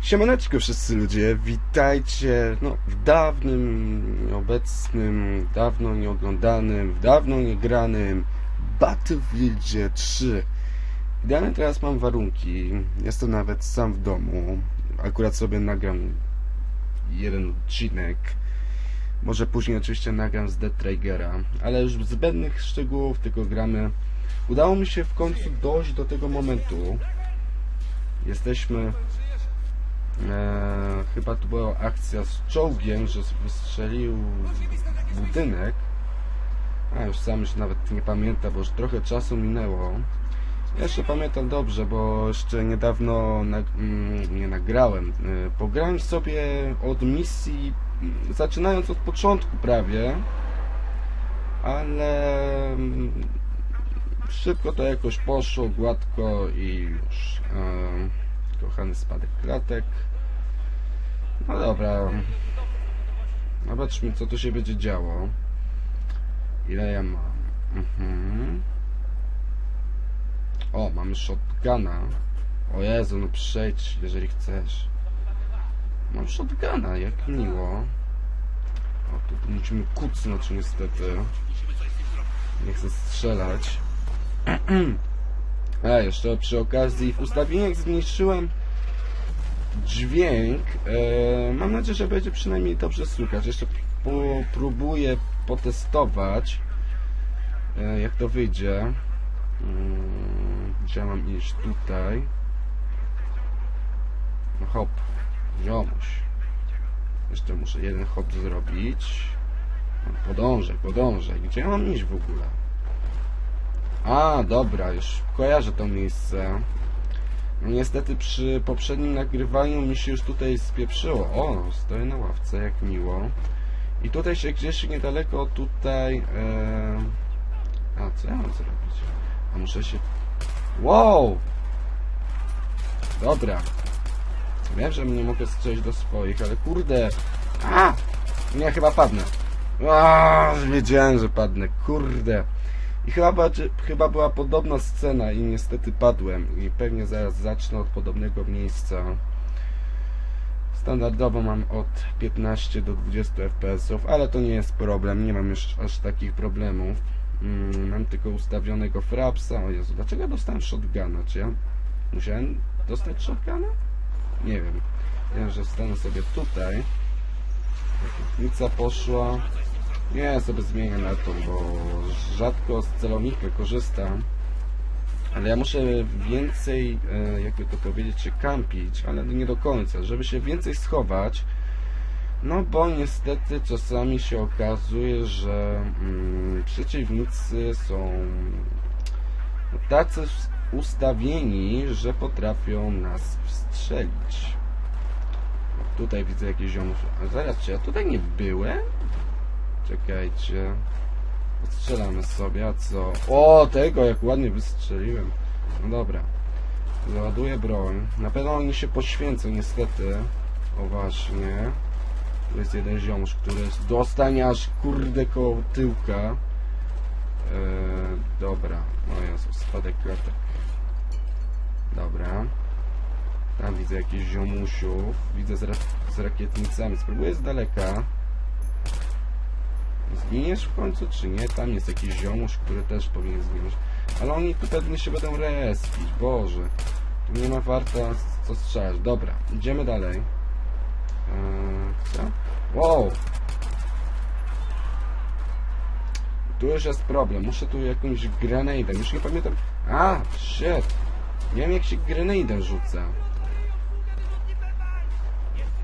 Siemaneczko wszyscy ludzie, witajcie no, w dawnym, nieobecnym, dawno nieoglądanym, dawno niegranym Battlefieldzie 3. Idealnie teraz mam warunki, jestem nawet sam w domu, akurat sobie nagram jeden odcinek. Może później oczywiście nagram z Dead Trigera, ale już zbędnych szczegółów, tylko gramy. Udało mi się w końcu dojść do tego momentu. Jesteśmy E, chyba to była akcja z czołgiem, że wystrzelił budynek. A już sam już nawet nie pamiętam, bo już trochę czasu minęło. Jeszcze pamiętam dobrze, bo jeszcze niedawno mm, nie nagrałem. E, pograłem sobie od misji, mm, zaczynając od początku prawie, ale mm, szybko to jakoś poszło, gładko i już. E, kochany spadek klatek. No dobra. Zobaczmy, co tu się będzie działo. Ile ja mam? Mhm. O, mamy shotguna. O Jezu, no przejdź, jeżeli chcesz. Mam shotguna, jak miło. O, tu musimy kucnąć niestety. Nie chcę strzelać. A, jeszcze przy okazji w ustawieniach zmniejszyłem dźwięk. E, mam nadzieję, że będzie przynajmniej dobrze słychać. Jeszcze próbuję potestować, e, jak to wyjdzie. Mm, gdzie mam iść? Tutaj. No hop, ziomuś. Jeszcze muszę jeden hop zrobić. Podążaj, podążaj. Gdzie mam iść w ogóle? A, dobra, już kojarzę to miejsce. No niestety przy poprzednim nagrywaniu mi się już tutaj spieprzyło. O, stoję na ławce, jak miło. I tutaj się gdzieś niedaleko tutaj... E... A, co ja mam zrobić? A muszę się... Wow! Dobra. Wiem, że nie mogę strzelić do swoich, ale kurde... A! Nie, chyba padnę. A, wiedziałem, że padnę. Kurde. I chyba, chyba była podobna scena i niestety padłem i pewnie zaraz zacznę od podobnego miejsca. Standardowo mam od 15 do 20 fps, ale to nie jest problem, nie mam już aż takich problemów. Mm, mam tylko ustawionego frapsa. O Jezu, dlaczego ja dostałem shotguna? Czy ja musiałem dostać shotguna? Nie wiem. Wiem, że stanę sobie tutaj. Nic poszła. Nie, sobie zmienię na to, bo rzadko z celownika korzystam. Ale ja muszę więcej, e, jakby to powiedzieć, się kampić, ale nie do końca, żeby się więcej schować. No bo niestety czasami się okazuje, że mm, przeciwnicy są tacy ustawieni, że potrafią nas wstrzelić. Tutaj widzę jakieś ziomy. A zaraz, czy ja tutaj nie byłem? Czekajcie. Strzelamy sobie, a co? O, tego jak ładnie wystrzeliłem. No dobra. Załaduję broń. Na pewno oni się poświęcą, niestety. O właśnie. Tu jest jeden ziomusz, który dostanie aż kurde koło tyłka. Eee, dobra. O Jezu, spadek klatek. Dobra. Tam widzę jakiś ziomusiów. Widzę z, ra z rakietnicami. Spróbuję z daleka. Zginiesz w końcu, czy nie? Tam jest jakiś ziomusz, który też powinien zginąć. Ale oni tu pewnie się będą respić. Boże. Tu nie ma warta co strzelać. Dobra, idziemy dalej. Eee, co? Wow! Tu już jest problem. Muszę tu jakąś grenadę. Już nie pamiętam. A, shit. Nie wiem jak się grenadę rzuca.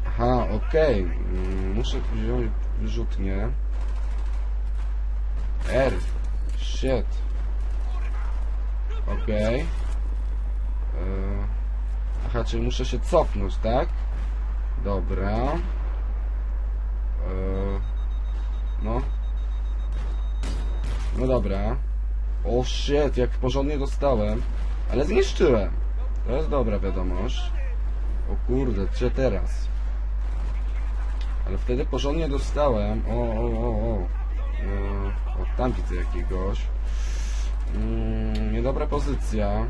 Aha, okej. Okay. Mm, muszę wziąć wyrzutnię. R. Shit. Okej. Okay. Yy. Aha, czyli muszę się cofnąć, tak? Dobra. Yy. No. No dobra. O shit, jak porządnie dostałem. Ale zniszczyłem. To jest dobra wiadomość. O kurde, co teraz? Ale wtedy porządnie dostałem. O, o, o, o. O, tam widzę jakiegoś. Yy, niedobra pozycja.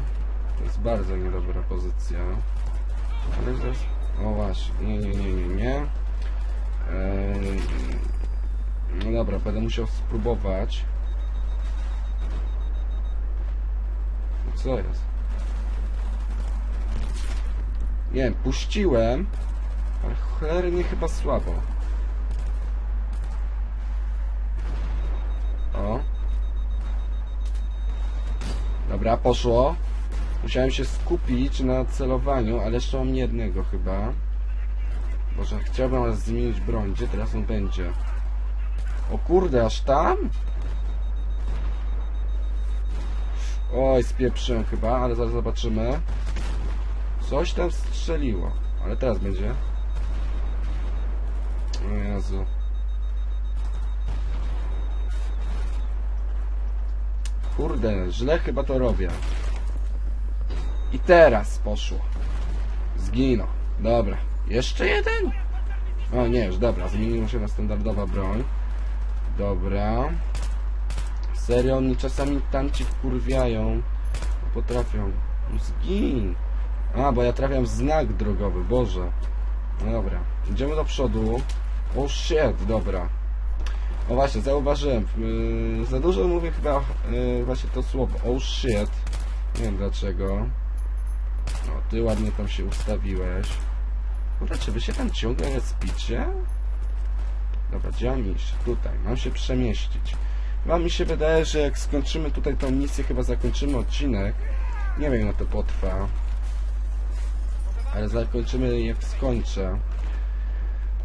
To jest bardzo niedobra pozycja. Ale zaraz... O właśnie, nie, nie, nie, nie, nie. No dobra, będę musiał spróbować. Co jest? Nie puściłem, ale cholernie chyba słabo. Dobra, poszło. Musiałem się skupić na celowaniu, ale jeszcze mam jednego chyba. Boże, chciałbym raz zmienić broń. Gdzie teraz on będzie? O kurde, aż tam? Oj, spieprzyłem chyba, ale zaraz zobaczymy. Coś tam strzeliło. Ale teraz będzie. O Jezu. Kurde, źle chyba to robię. I teraz poszło. Zginął. Dobra. Jeszcze jeden? O nie, już dobra. Zmieniło się na standardowa broń. Dobra. Serio, oni czasami tam ci wkurwiają. Potrafią. Zgin. A, bo ja trafiam w znak drogowy. Boże. Dobra. Idziemy do przodu. O shit, dobra. O właśnie, zauważyłem. Yy, za dużo mówię chyba yy, właśnie to słowo. Oh shit. Nie wiem dlaczego. No, ty ładnie tam się ustawiłeś. Kurde, czy wy się tam ciągle respicie? Dobra, gdzie? Tutaj, mam się przemieścić. Chyba mi się wydaje, że jak skończymy tutaj tą misję, chyba zakończymy odcinek. Nie wiem, jak to potrwa. Ale zakończymy jak skończę.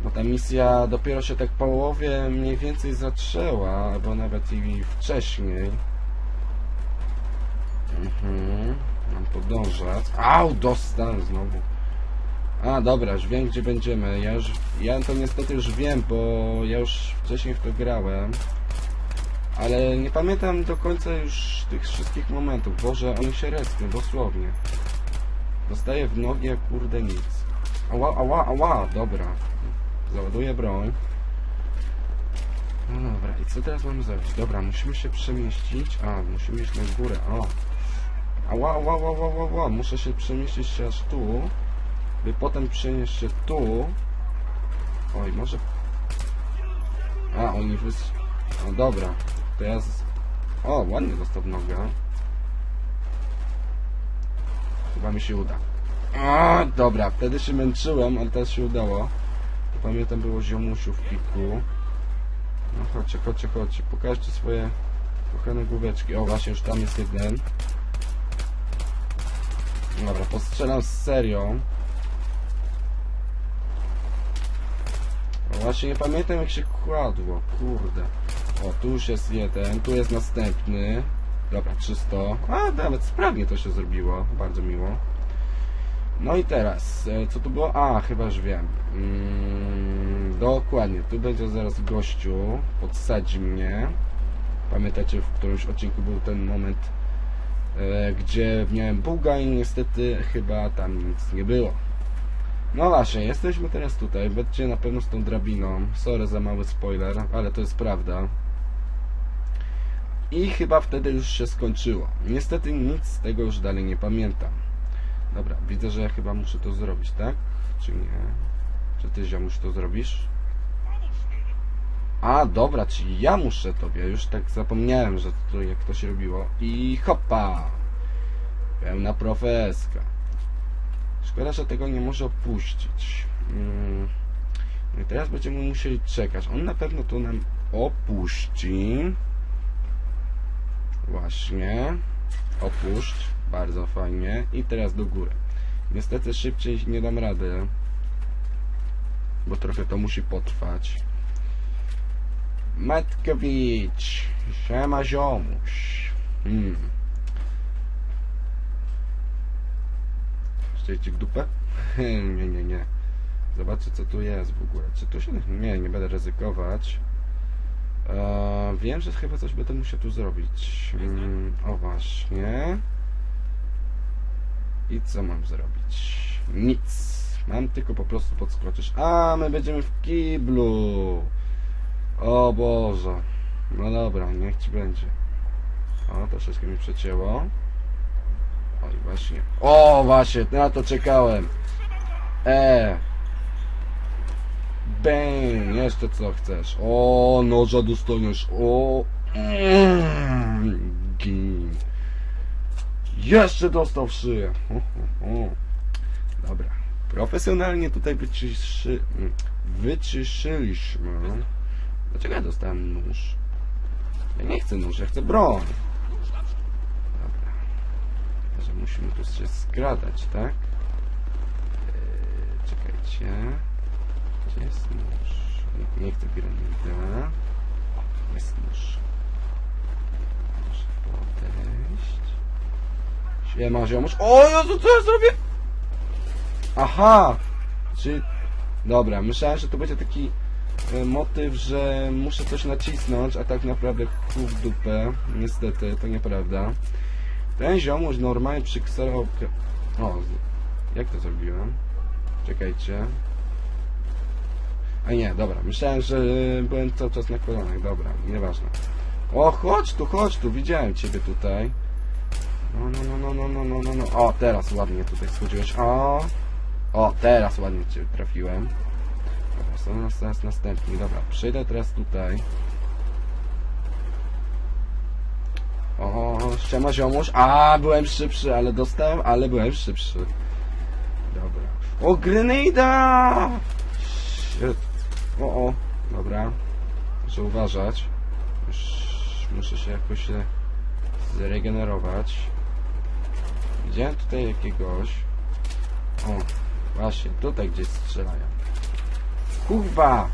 Bo ta misja dopiero się tak połowie mniej więcej zaczęła, albo nawet i wcześniej. Mhm. Mam podążać. Au, dostałem znowu. A, dobra, już wiem gdzie będziemy. Ja już, ja to niestety już wiem, bo ja już wcześniej w to grałem. Ale nie pamiętam do końca już tych wszystkich momentów. Boże, oni się respią, dosłownie. Dostaję w nogi kurde nic. Ała, ała, ała, dobra. Załaduję broń. No dobra, i co teraz mamy zrobić? Dobra, musimy się przemieścić. A, musimy iść na górę, o. Ała, ała, ała, ała, ała. Muszę się przemieścić się aż tu. By potem przenieść się tu. Oj, może... A, oni wys... No dobra. To ja z... O, ładnie dostał w nogę. Chyba mi się uda. A, dobra, wtedy się męczyłem, ale teraz się udało. Pamiętam było ziomusiu w piku. No chodźcie, chodźcie, chodźcie. Pokażcie swoje kochane główeczki. O, właśnie, już tam jest jeden. Dobra, postrzelam z serią. Właśnie nie pamiętam jak się kładło. Kurde. O, tu już jest jeden, tu jest następny. Dobra, 300. A, nawet sprawnie to się zrobiło. Bardzo miło. No i teraz, e, co tu było? A, chyba już wiem. Mm, dokładnie, tu będzie zaraz gościu, podsadzi mnie. Pamiętacie, w którymś odcinku był ten moment, e, gdzie miałem buga i niestety chyba tam nic nie było. No właśnie, jesteśmy teraz tutaj, będzie na pewno z tą drabiną. Sorry za mały spoiler, ale to jest prawda. I chyba wtedy już się skończyło. Niestety nic z tego już dalej nie pamiętam. Dobra, widzę, że ja chyba muszę to zrobić, tak? Czy nie? Czy ty, ziomuś, to zrobisz? A, dobra, czyli ja muszę tobie. Już tak zapomniałem, że to jak to się robiło. I hopa! Pełna profeska. Szkoda, że tego nie może opuścić. Mm. No i teraz będziemy musieli czekać. On na pewno to nam opuści. Właśnie. Opuść. Bardzo fajnie. I teraz do góry. Niestety szybciej nie dam rady. Bo trochę to musi potrwać. Matkowicz. Siema ziomuś. Hmm. Szczęście w dupę? nie, nie, nie. Zobaczę co tu jest w ogóle. Czy tu się... Nie, nie będę ryzykować. Eee, wiem, że chyba coś będę musiał tu zrobić. Mm, o właśnie. I co mam zrobić? Nic. Mam tylko po prostu podskoczyć. A, my będziemy w kiblu. O Boże. No dobra, niech ci będzie. O, troszeczkę mi przecięło. Oj, właśnie. O, właśnie, na to czekałem. E. Bang, jeszcze co chcesz. O, noża dostaniesz. O. Mm, Gin. Jeszcze dostał w szyję. Dobra. Profesjonalnie tutaj wyciszy... wyciszyliśmy. Dlaczego ja dostałem nóż? Ja nie chcę nóż, ja chcę broń. Dobra. Że musimy tu się skradać, tak? Eee, czekajcie. Gdzie jest nóż? Nie, nie chcę. O, jest nóż. Muszę podejść. Siema, ziomuś. O Jezu, co ja zrobię? Aha! Czy... Dobra, myślałem, że to będzie taki e, motyw, że muszę coś nacisnąć, a tak naprawdę chuj w dupę. Niestety, to nieprawda. Ten ziomuś normalnie przykserował... O, jak to zrobiłem? Czekajcie. A nie, dobra, myślałem, że byłem cały czas na kolanach, dobra, nieważne. O, chodź tu, chodź tu, widziałem ciebie tutaj. No, no, no, no, no, no, no, no, no. O, teraz ładnie tutaj schodziłeś. O, o, teraz ładnie cię trafiłem. Dobra, są nas, nas następni. Dobra, przyjdę teraz tutaj. O, ściema ziomuś. A, byłem szybszy, ale dostałem, ale byłem szybszy. Dobra. O, grenada! Shit. O, o, dobra. Muszę uważać. Już muszę się jakoś e, zregenerować. Widziałem tutaj jakiegoś. O, właśnie, tutaj gdzieś strzelają. Kurwa!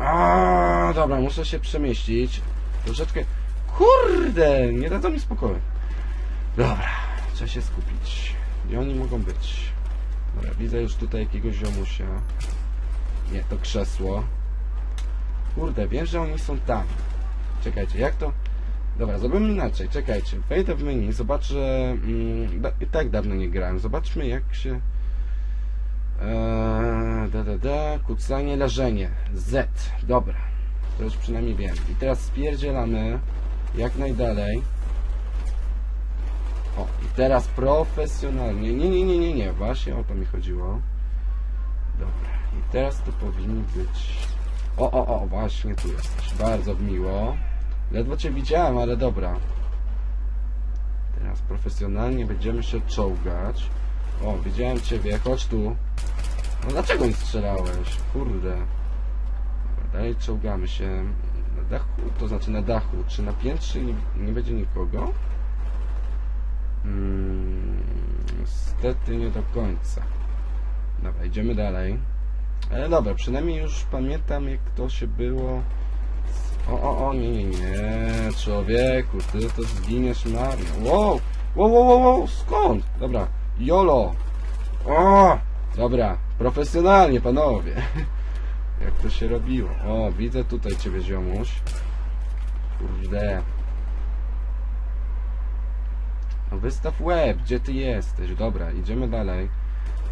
A, dobra, muszę się przemieścić. Troszeczkę. Kurde! Nie dadzą mi spokoju. Dobra, trzeba się skupić. Gdzie oni mogą być? Dobra, widzę już tutaj jakiegoś ziomusia. Nie, to krzesło. Kurde, wiem, że oni są tam. Czekajcie, jak to... Dobra, zrobimy inaczej, czekajcie. Wejdę w menu, zobaczę... Mm, da, i tak dawno nie grałem. Zobaczmy jak się... Eee, da, da, da, kucanie, leżenie. Z. Dobra. To już przynajmniej wiem. I teraz spierdzielamy jak najdalej. O, i teraz profesjonalnie. Nie, nie, nie, nie, nie. Właśnie o to mi chodziło. Dobra. I teraz to powinni być... O, o, o, właśnie tu jesteś. Bardzo miło. Ledwo cię widziałem, ale dobra. Teraz profesjonalnie będziemy się czołgać. O, widziałem ciebie, chodź tu. No dlaczego nie strzelałeś? Kurde. Dalej czołgamy się. Na dachu, to znaczy na dachu. Czy na piętrze nie, nie będzie nikogo? Hmm, niestety nie do końca. Dobra, idziemy dalej. Ale dobra, przynajmniej już pamiętam jak to się było. O, o, o, nie, nie, człowieku, ty to zginiesz marnie. Wow, wow, wow, wow, wow, skąd? Dobra, jolo. O, dobra, profesjonalnie, panowie. Jak to się robiło? O, widzę tutaj ciebie, ziomuś. Kurde. No wystaw łeb, gdzie ty jesteś? Dobra, idziemy dalej.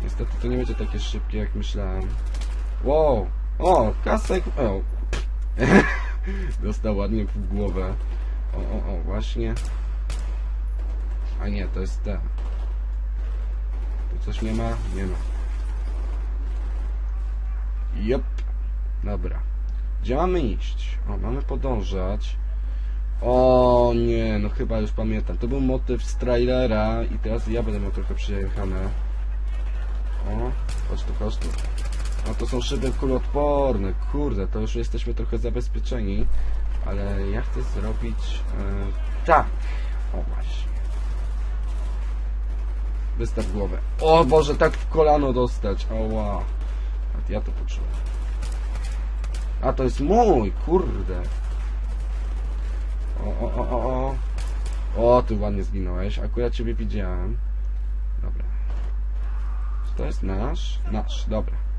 Niestety to nie będzie takie szybkie, jak myślałem. Wow, o, kasek, o. Dostał ładnie w głowę. O, o, o, właśnie. A nie, to jest ten. Tu coś nie ma? Nie ma. Jop. Dobra. Gdzie mamy iść? O, mamy podążać. O nie, no chyba już pamiętam. To był motyw z trailera i teraz ja będę miał trochę przejechane. O, chodź tu, chodź tu. No to są szyby kuloodporne. Kurde, to już jesteśmy trochę zabezpieczeni. Ale ja chcę zrobić... E, tak. O właśnie. Wystaw głowę. O Boże, tak w kolano dostać. O wow. A ja to poczułem. A to jest mój, kurde. O, o, o, o, o. O, ty ładnie zginąłeś. Akurat ciebie widziałem. Dobra. Czy to jest nasz? Nasz, dobra.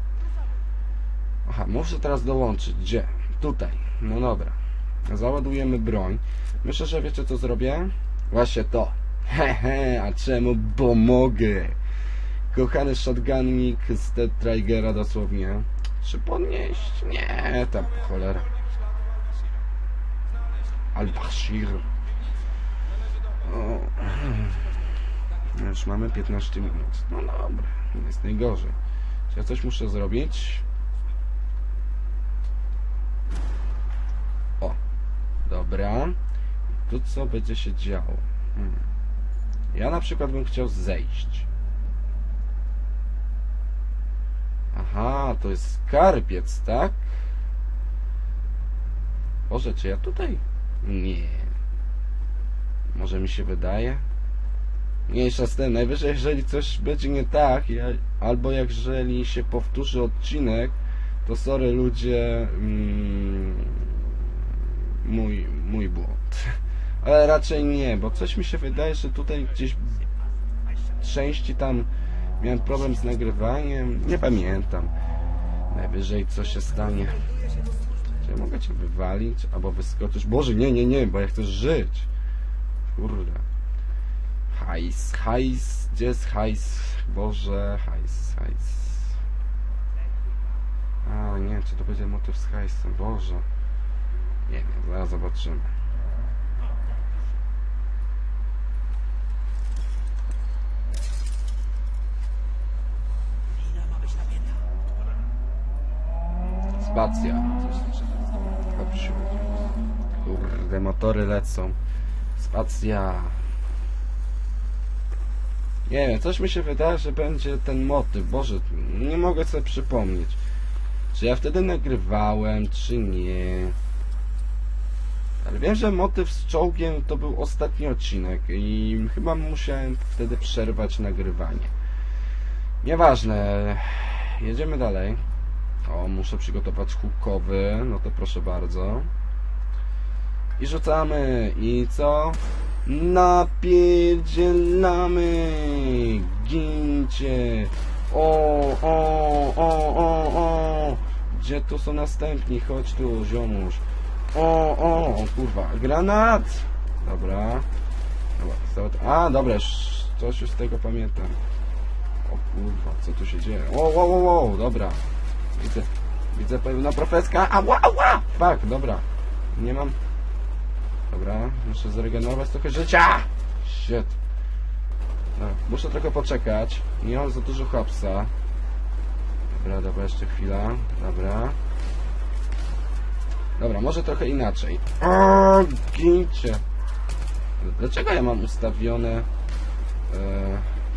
Aha, muszę teraz dołączyć. Gdzie? Tutaj. No dobra. Załadujemy broń. Myślę, że wiecie co zrobię? Właśnie to. Hehe, a czemu? Bo mogę. Kochany shotgunnik z Ted Trigera dosłownie. Czy podnieść? Nie, tam cholera. Al-Bashir. Już mamy 15 minut. No dobra, jest najgorzej. Czy ja coś muszę zrobić? Dobra. Tu co będzie się działo? Hmm. Ja na przykład bym chciał zejść. Aha, to jest skarbiec, tak? Boże, czy ja tutaj? Nie. Może mi się wydaje? Mniejsza z tym, najwyżej jeżeli coś będzie nie tak, ja, albo jeżeli się powtórzy odcinek, to sorry ludzie, mm, mój, mój błąd. Ale raczej nie, bo coś mi się wydaje, że tutaj gdzieś części tam miałem problem z nagrywaniem, nie pamiętam. Najwyżej co się stanie. Czy ja mogę cię wywalić, albo wyskoczysz? Boże, nie, nie, nie, bo ja chcę żyć. Kurde. Hajs, hajs, gdzie jest hajs? Boże, hajs, hajs. A, nie, czy to będzie motyw z hajsem? Boże. Nie wiem, zaraz zobaczymy. Spacja. Chodź. Kurde, motory lecą. Spacja. Nie wiem, coś mi się wydaje, że będzie ten motyw. Boże, nie mogę sobie przypomnieć. Czy ja wtedy nagrywałem, czy nie. Ale wiem, że motyw z czołgiem to był ostatni odcinek i chyba musiałem wtedy przerwać nagrywanie. Nieważne. Jedziemy dalej. O, muszę przygotować hukowy. No to proszę bardzo. I rzucamy. I co? Napierdzielamy! Gincie! O, o, o, o, o! Gdzie tu są następni? Chodź tu, ziomuś. O, o, kurwa. Granat! Dobra. A, dobra, coś już z tego pamiętam. O kurwa, co tu się dzieje? O, o, o, o, dobra. Widzę, widzę pełna profeska. Ała, ała! Fuck, dobra. Nie mam... Dobra, muszę zregenerować trochę życia! Shit. Dobra, muszę trochę poczekać. Nie mam za dużo hapsa. Dobra, dobra, jeszcze chwila. Dobra. Dobra, może trochę inaczej. O, gincie. Dlaczego ja mam ustawione... E,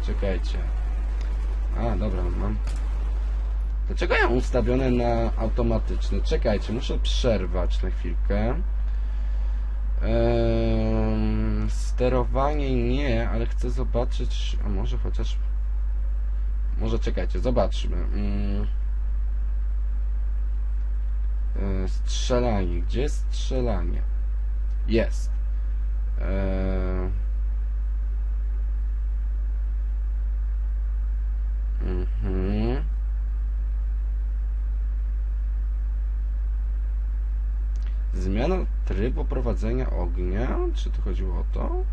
czekajcie. A, dobra, mam... Dlaczego ja mam ustawione na automatyczne? Czekajcie, muszę przerwać na chwilkę. Ehm, sterowanie nie, ale chcę zobaczyć, a może chociaż... Może czekajcie, zobaczmy. Mm. E, strzelanie. Gdzie jest strzelanie? Jest. Eee... Mhm. Zmiana trybu prowadzenia ognia? Czy tu chodziło o to?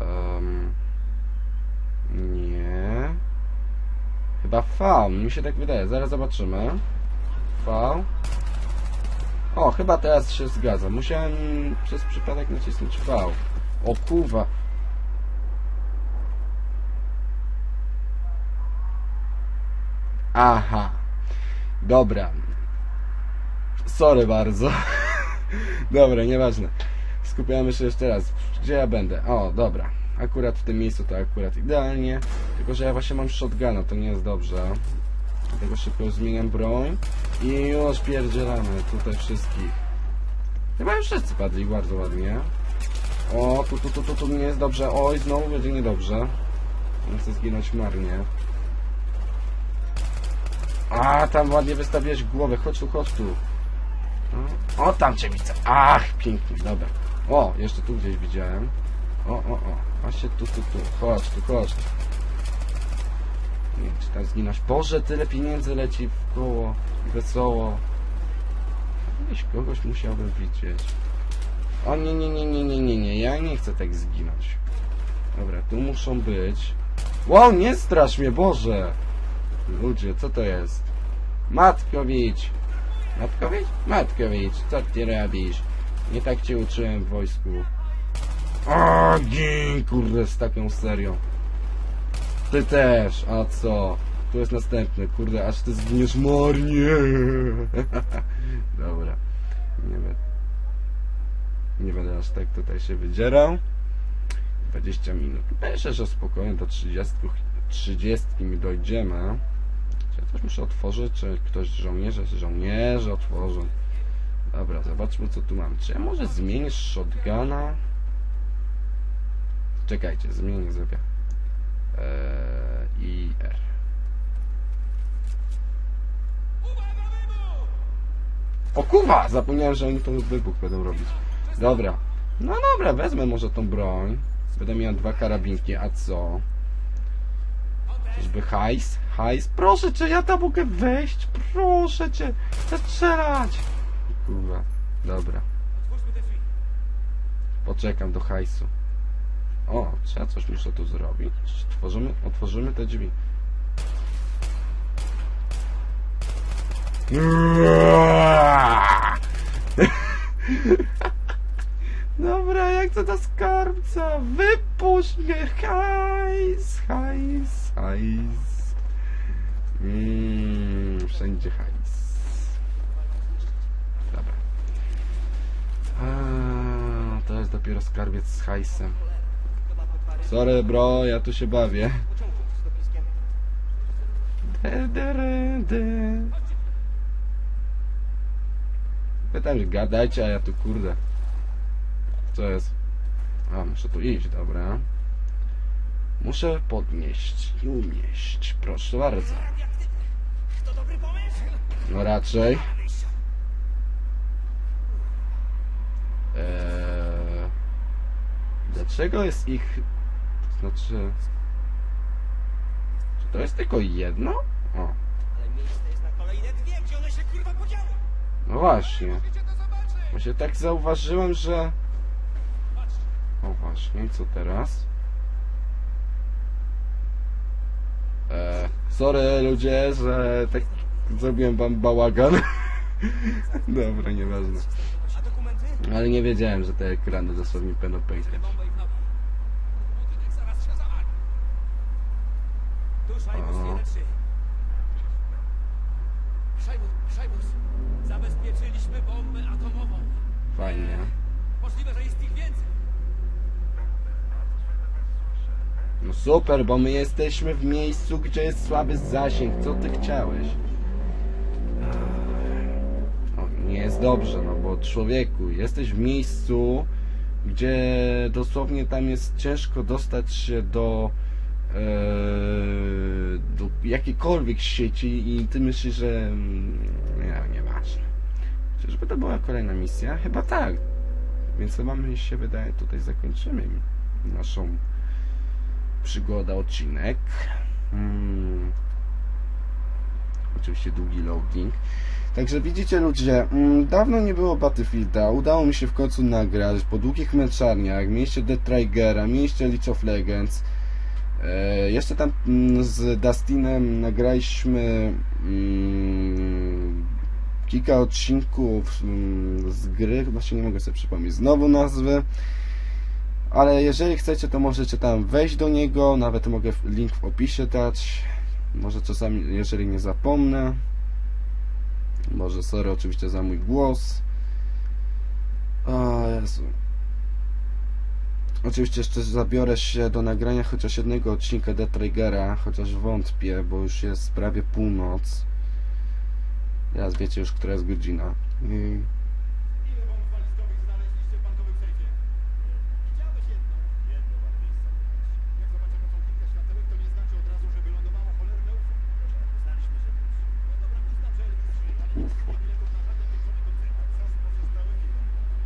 Em, nie. Chyba V, mi się tak wydaje. Zaraz zobaczymy. V. O, chyba teraz się zgadza. Musiałem przez przypadek nacisnąć V. O kurwa. Aha. Dobra. Sorry bardzo. dobra, nieważne. Skupiamy się jeszcze raz. Gdzie ja będę? O, dobra. Akurat w tym miejscu to akurat idealnie. Tylko, że ja właśnie mam shotguna, to nie jest dobrze. Dlatego szybko zmieniam broń. I już pierdzielamy tutaj wszystkich. Chyba już wszyscy padli bardzo ładnie. O, tu, tu, tu, tu, tu nie jest dobrze. Oj, znowu będzie niedobrze. Nie chcę zginąć marnie. A, tam ładnie wystawiłeś głowę. Chodź tu, chodź tu. O, tam cię widzę. Ach, pięknie, dobra. O, jeszcze tu gdzieś widziałem. O, o, o. Właśnie tu, tu, tu. Chodź tu, chodź tu. Nie czy tam zginąć. Boże, tyle pieniędzy leci w koło. Wesoło. Gdzieś kogoś musiałbym widzieć. O nie, nie, nie, nie, nie, nie, nie. Ja nie chcę tak zginąć. Dobra, tu muszą być. Wow, nie strasz mnie, Boże! Ludzie, co to jest? Matkowicz! Matkowicz? Matkowicz, co ty robisz? Nie tak cię uczyłem w wojsku. O, gin, kurde, z taką serią. Ty też, a co? Tu jest następny, kurde, aż ty zginiesz mornie. Dobra. Nie będę, nie będę aż tak tutaj się wydzierał. 20 minut. Myślę, że spokojnie do 30, 30 mi dojdziemy. Czy ja coś muszę otworzyć, czy ktoś żołnierze, żołnierze otworzą. Dobra, zobaczmy co tu mam. Czy ja może zmienię shotguna? Czekajcie, zmienię sobie. Eee, I R. O kuwa! Zapomniałem, że oni to wybuch będą robić. Dobra. No dobra, wezmę może tą broń. Będę miał dwa karabinki, a co? Czyżby hajs? Hajs? Proszę cię, ja tam mogę wejść! Proszę cię! Strzelać! Kurwa. Dobra. Poczekam do hajsu. O, ja coś muszę tu zrobić? Otworzymy, otworzymy te drzwi. Dobra, jak to do skarbca? Wypuść mnie! Hajs, hajs, hajs. Mm, wszędzie hajs. Dobra. A, to jest dopiero skarbiec z hajsem. Sorry bro, ja tu się bawię. Pytam, że gadajcie, a ja tu kurde. Co jest? A, muszę tu iść, dobra. Muszę podnieść i umieść. Proszę bardzo. No raczej. Eee, dlaczego jest ich... Znaczy... Czy to jest tylko jedno? O, Ale miejsce jest na kolejne dwie, gdzie one się kurwa podziały? no właśnie. Możecie to zobaczyć! Właśnie tak zauważyłem, że... O właśnie, co teraz? E, sorry ludzie, że tak zrobiłem wam bałagan. Dobra, nieważne. A dokumenty? Ale nie wiedziałem, że te ekrany dosłownie będą pękać. I prawo. Budynek zaraz się zawali. Tu Szajbus O. 1-3. Szajbus, Szajbus. Zabezpieczyliśmy bombę atomową. Fajnie. Możliwe, że jest ich więcej. No super, bo my jesteśmy w miejscu, gdzie jest słaby zasięg. Co ty chciałeś? Nie jest dobrze, no bo człowieku, jesteś w miejscu, gdzie dosłownie tam jest ciężko dostać się do, do jakiejkolwiek sieci i ty myślisz, że mm, nie, nieważne. Czyżby to była kolejna misja? Chyba tak. Więc chyba my się wydaje tutaj zakończymy naszą przygoda, odcinek. Mm. Oczywiście długi loading. Także widzicie ludzie, mm, dawno nie było Battlefielda, udało mi się w końcu nagrać po długich męczarniach, mieliście Death Trigera, mieliście League of Legends. E, jeszcze tam mm, z Dustinem nagraliśmy mm, kilka odcinków mm, z gry, właśnie nie mogę sobie przypomnieć znowu nazwy. Ale jeżeli chcecie, to możecie tam wejść do niego, nawet mogę link w opisie dać. Może czasami, jeżeli nie zapomnę. Może sorry oczywiście za mój głos. O Jezu. Oczywiście jeszcze zabiorę się do nagrania chociaż jednego odcinka Death Trigera, chociaż wątpię, bo już jest prawie północ. Teraz wiecie już, która jest godzina. I... Ile bomb walizkowych znaleźliście w bankowym sejfie? Widziałeś jedną. Jedną mam miejsce. Jak zobaczymy tą kilka światełek, to nie znaczy od razu, że wylądowało cholerne UFO. Znaliśmy się już. No dobra, uznam, że Elbrus żyje, ale nie ma biletów na żadne pieprzone koncerty. Co z pozostałymi bombami?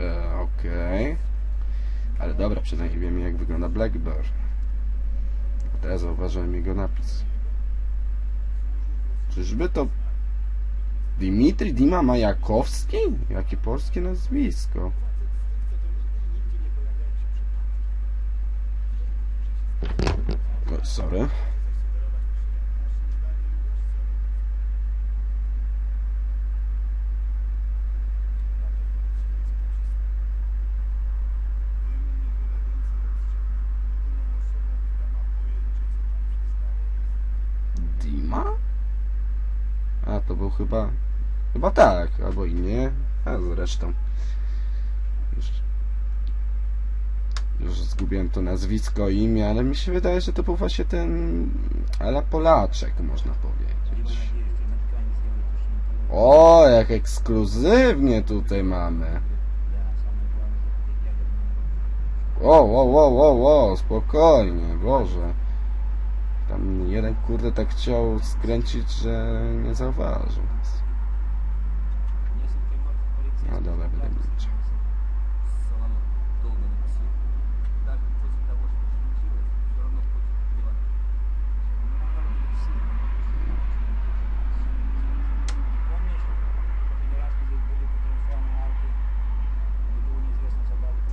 E, Okej. Ale dobra, przynajmniej wiemy jak wygląda Blackbird. Teraz zauważyłem jego napis. Czyżby to Dimitri Dima Majakowski? Jakie polskie nazwisko. O, sorry. chyba, chyba tak, albo i nie, a zresztą. Już, już zgubiłem to nazwisko imię, ale mi się wydaje, że to był właśnie ten ala Polaczek, można powiedzieć. O, jak ekskluzywnie tutaj mamy. O, o, o, o, o, spokojnie, Boże. Tam jeden kurde tak chciał skręcić, że nie zauważył nas. No dobra, będę milczał.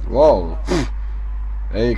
Wow! Ej,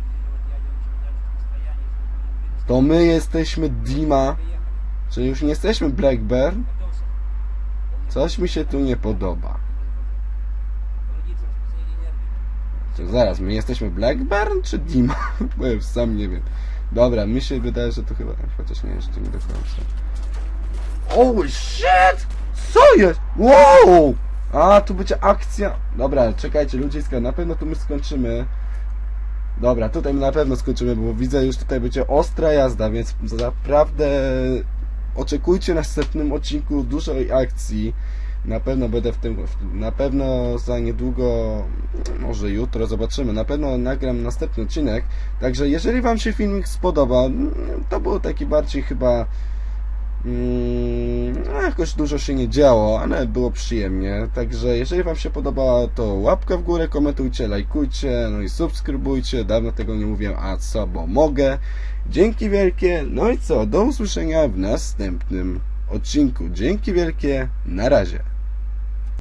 To my jesteśmy Dima. Czy już nie jesteśmy Blackburn? Coś mi się tu nie podoba. To zaraz, my jesteśmy Blackburn czy Dima? Bo ja sam nie wiem. Dobra, mi się wydaje, że to chyba... Chociaż nie, jeszcze nie do końca. Oh shit! Co jest? Wow! A, tu będzie akcja. Dobra, czekajcie, ludziska, na pewno tu my skończymy. Dobra, tutaj na pewno skończymy, bo widzę już tutaj będzie ostra jazda, więc naprawdę oczekujcie na następnym odcinku dużej akcji. Na pewno będę w tym, na pewno za niedługo, może jutro zobaczymy, na pewno nagram następny odcinek. Także jeżeli Wam się filmik spodoba, to był taki bardziej chyba no jakoś dużo się nie działo, ale było przyjemnie. Także jeżeli Wam się podoba, to łapka w górę, komentujcie, lajkujcie, no i subskrybujcie. Dawno tego nie mówiłem, a co, bo mogę. Dzięki wielkie. No i co, do usłyszenia w następnym odcinku. Dzięki wielkie. Na razie.